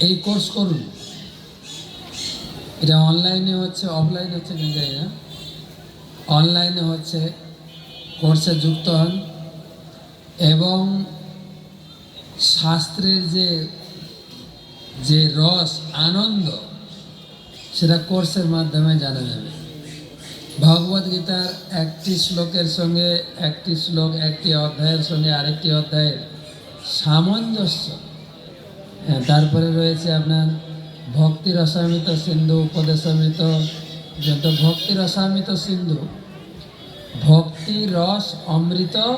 এই কোর্স করুন। এটা অনলাইনে হচ্ছে অফলাইনে হচ্ছে কিনা জানি না। অনলাইনে হচ্ছে কোর্সে যুক্ত হন। এবং শাস্ত্রের যে যে রস, আনন্দ, সেটা কোর্সের মাধ্যমে জানা যাবে। ভগবদ গীতার একটি শ্লোকের সঙ্গে, একটি শ্লোক, একটি অধ্যায়ের সঙ্গে আরেকটি অধ্যায়ের সামঞ্জস্য তারপরে রয়েছে আপনার ভক্তি রসামিত সিন্ধু, উপদেশামিত। যত ভক্তি রসামিত সিন্ধু, ভক্তি রস অমৃত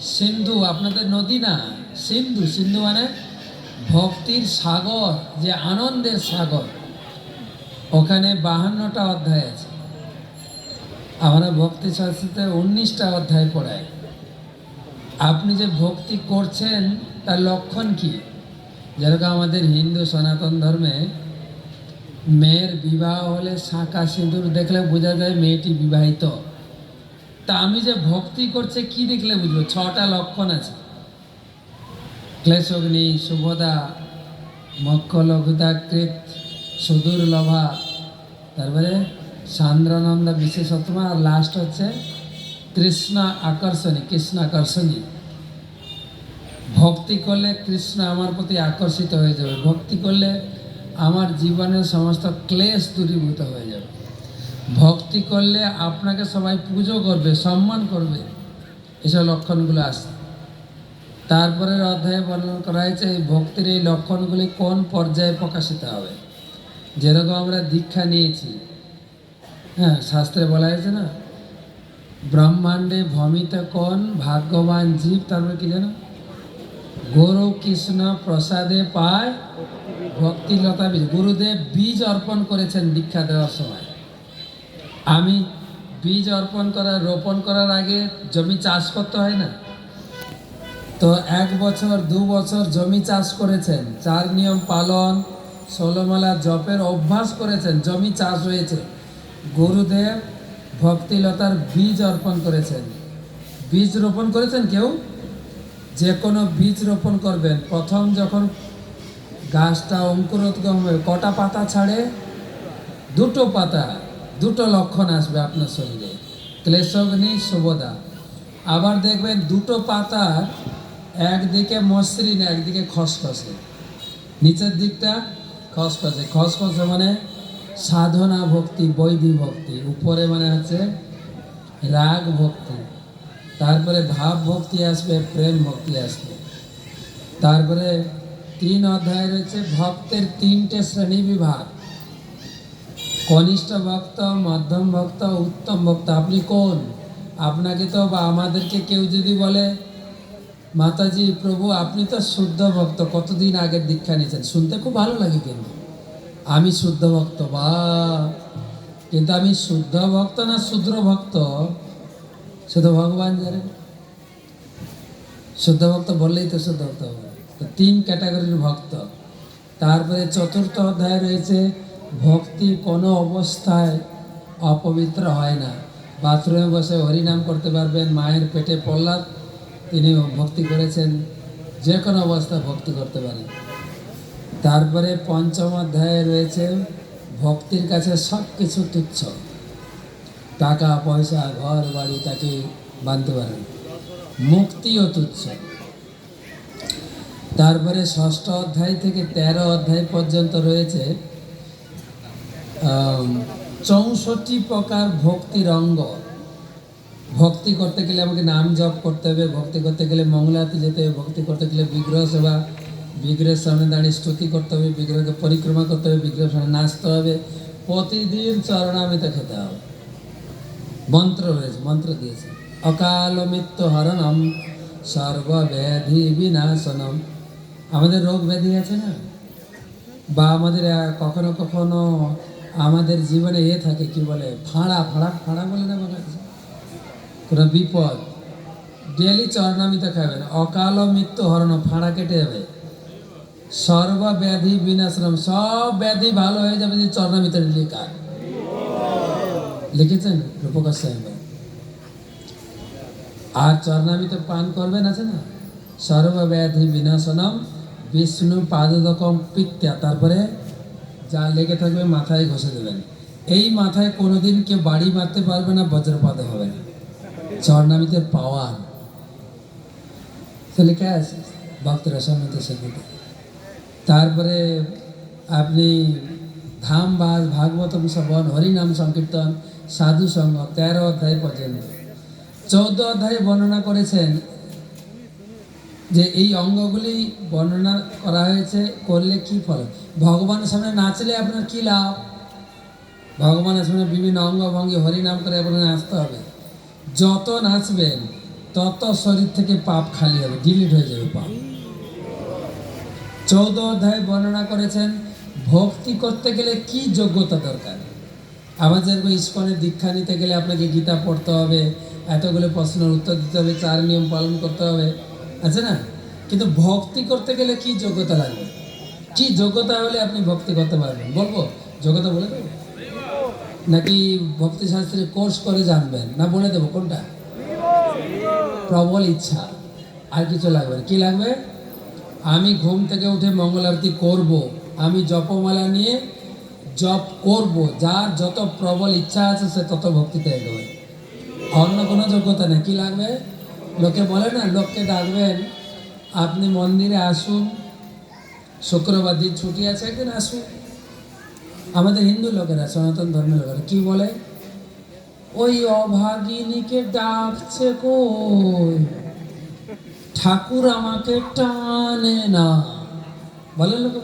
সিন্ধু, আপনাদের নদী না, সিন্ধু সিন্ধু মানে ভক্তির সাগর, যে আনন্দের সাগর। ওখানে বাহান্নটা অধ্যায় আছে। আমরা ভক্তি শাস্ত্রতে উনিশটা অধ্যায় পড়াই। আপনি যে ভক্তি করছেন, তার লক্ষণ কি? যেরকম আমাদের হিন্দু সনাতন ধর্মে মেয়ের বিবাহ হলে শাঁখা সিঁদুর দেখলে বোঝা যায় মেয়েটি বিবাহিত। তা আমি যে ভক্তি করছে কি দেখলে বুঝব? ছটা লক্ষণ আছে। ক্লেশগ্নি শুভদা মক্ষ লঘুদাকৃত সুদূর লভা তারপরে সান্দ্রানন্দ বিশেষত্মা আর লাস্ট হচ্ছে কৃষ্ণ আকর্ষণী কৃষ্ণ আকর্ষণী ভক্তি করলে কৃষ্ণ আমার প্রতি আকর্ষিত হয়ে যাবে। ভক্তি করলে আমার জীবনের সমস্ত ক্লেশ দূরীভূত হয়ে যাবে। ভক্তি করলে আপনাকে সবাই পুজো করবে, সম্মান করবে। এসব লক্ষণগুলো আসে তারপরের অধ্যায়ে বর্ণনা করা হয়েছে, এই ভক্তির এই লক্ষণগুলি কোন পর্যায়ে প্রকাশিত হবে? যেরকম আমরা দীক্ষা নিয়েছি। হ্যাঁ শাস্ত্রে বলা হয়েছে না, ব্রহ্মাণ্ডে ভমিত কোন ভাগ্যবান জীব, তারপরে কি জানো গুরু কৃষ্ণ প্রসাদে পায় ভক্তিলতা বীজ। গুরুদেব বীজ অর্পণ করেছেন দীক্ষা দেওয়ার সময়। আমি বীজ অর্পণ করার রোপণ করার আগে জমি চাষ করতে হয় না? তো এক বছর, দু বছর জমি চাষ করেছেন। চার নিয়ম পালন ষোলোমালা জপের অভ্যাস করেছেন, জমি চাষ হয়েছে। গুরুদেব ভক্তিলতার বীজ অর্পণ করেছেন। বীজ রোপণ করেছেন কেউ? যে কোনো বীজ রোপণ করবেন। প্রথম যখন গাছটা অঙ্কুরোদ্গম হবে কটা পাতা ছাড়ে? দুটো পাতা। দুটো লক্ষণ আসবে আপনার শরীরে। ক্লেশগ্নি শুভদা। আবার দেখবেন দুটো পাতা একদিকে মসৃণ, একদিকে খসখসে। নিচের দিকটা খসখসে। খসখসে মানে সাধনা ভক্তি, বৈধি ভক্তি। উপরে মানে হচ্ছে রাগ ভক্তি। তারপরে ভাব ভক্তি আসবে, প্রেম ভক্তি আসবে। তারপরে তিন অধ্যায় রয়েছে, ভক্তের তিনটে শ্রেণি বিভাগ। কনিষ্ঠ ভক্ত, মধ্যম ভক্ত, উত্তম ভক্ত, আপনি কোন? আপনাকে তো বা আমাদেরকে কেউ যদি বলে, মাতাজি, প্রভু, আপনি তো শুদ্ধ ভক্ত, কতদিন আগের দীক্ষা নিয়েছেন? শুনতে খুব ভালো লাগে কিন্তু। আমি শুদ্ধ ভক্ত, বা। কিন্তু আমি শুদ্ধ ভক্ত না শুদ্র ভক্ত? তো ভগবান জানেন শুদ্ধ ভক্ত বললেই তো শুদ্ধ ভক্ত তো তিন ক্যাটাগরির ভক্ত। তারপরে চতুর্থ অধ্যায় রয়েছে, ভক্তি কোনো অবস্থায় অপবিত্র হয় না। বাথরুমে বসে হরিনাম করতে পারবেন, মায়ের পেটে প্রহ্লাদ তিনি ভক্তি করেছেন, যে কোনো অবস্থায় ভক্তি করতে পারেন। তারপরে পঞ্চম অধ্যায়ে রয়েছে, ভক্তির কাছে সব কিছু তুচ্ছ। টাকা, পয়সা, ঘর, বাড়ি তাকে বাঁধতে পারেন মুক্তিও তুচ্ছ। তারপরে ষষ্ঠ অধ্যায় থেকে তেরো অধ্যায় পর্যন্ত রয়েছে চৌষট্টি প্রকার ভক্তির অঙ্গ। ভক্তি করতে গেলে আমাকে নাম জপ করতে হবে, ভক্তি করতে গেলে মঙ্গলাতে যেতে হবে, ভক্তি করতে গেলে বিগ্রহ সেবা, বিগ্রহের সামনে দাঁড়িয়ে স্তুতি করতে হবে, বিগ্রহকে পরিক্রমা করতে হবে, বিগ্রহের সামনে নাচতে হবে। প্রতিদিন চরণামিতে খেতে হবে। মন্ত্র রয়েছে, মন্ত্র দিয়েছে। অকাল মৃত্যু হরণম সর্বব্যাধি বিনাশনম। আমাদের রোগ ব্যাধি আছে না? বা আমাদের কখনো কখনো আমাদের জীবনে এ থাকে, কি বলে, ফাঁড়া ফাঁড়া ফাঁড়া বলে না বাংলাদেশে কোনো বিপদ? ডেলি চরণামিতে খাবেন অকাল মৃত্যু হরণ, ফাঁড়া কেটে যাবে। সর্বব্যাধি বিনাশনম, সব ব্যাধি ভালো হয়ে যাবে যদি চরণামিতে ডেলি খান লিখেছেন রূপকার সাহেব। আর চরণামিতে পান করবেন, আছে না? সর্বব্যাধি বিনাশনম বিষ্ণু পাদদকম পিত্যা। তারপরে যা লেগে থাকবে মাথায় ঘষে দেবেন। এই মাথায় কোনোদিন কেউ বাড়ি মারতে পারবে না, বজ্রপাত হবে না। চরনামিতের পাওয়ার। তো লেখা আছে, ভক্তরা সম্মত সঙ্গীতে তারপরে আপনি ধাম বাস ভাগবতম শ্রবণ হরিনাম সংকীর্তন সাধু সঙ্গ, তেরো অধ্যায় পর্যন্ত। চৌদ্দ অধ্যায়ে বর্ণনা করেছেন যে এই অঙ্গগুলি বর্ণনা করা হয়েছে, করলে কি ফল? ভগবানের সামনে নাচলে আপনার কি লাভ? ভগবানের সামনে বিভিন্ন অঙ্গ ভঙ্গি হরিনাম করে আপনার নাচতে হবে। যত নাচবেন, তত শরীর থেকে পাপ খালি হবে ডিলিট হয়ে যাবে পাপ। চৌদ্দ অধ্যায় বর্ণনা করেছেন, ভক্তি করতে গেলে কি যোগ্যতা দরকার? আবার যেরকম ইস্কনের দীক্ষা নিতে গেলে আপনাকে গীতা পড়তে হবে, এতগুলো প্রশ্নের উত্তর দিতে হবে, চার নিয়ম পালন করতে হবে, আছে না? কিন্তু ভক্তি করতে গেলে কি যোগ্যতা লাগবে? কি যোগ্যতা হলে আপনি ভক্তি করতে পারবেন? বলব? যোগ্যতা বলে দেবো? নাকি ভক্তি শাস্ত্রে কোর্স করে জানবেন? না বলে দেবো? কোনটা? প্রবল ইচ্ছা। আর কিছু লাগবে। কি লাগবে? আমি ঘুম থেকে উঠে মঙ্গল আরতি করব। আমি জপমালা নিয়ে জপ করব, যার যত প্রবল ইচ্ছা আছে সে তত ভক্তিতে এগোবে অন্য কোনো যোগ্যতা নেই, কি লাগবে? লোকে বলে না, লোককে ডাকবেন, আপনি মন্দিরে আসুন, শুক্রবার দিন ছুটি আছে, একদিন আসুন। আমাদের হিন্দু লোকেরা, সনাতন ধর্মের লোকেরা কী বলে? ওই অভাগিনীকে ডাকছে কই? ঠাকুর আমাকে টানে না। বলে লোক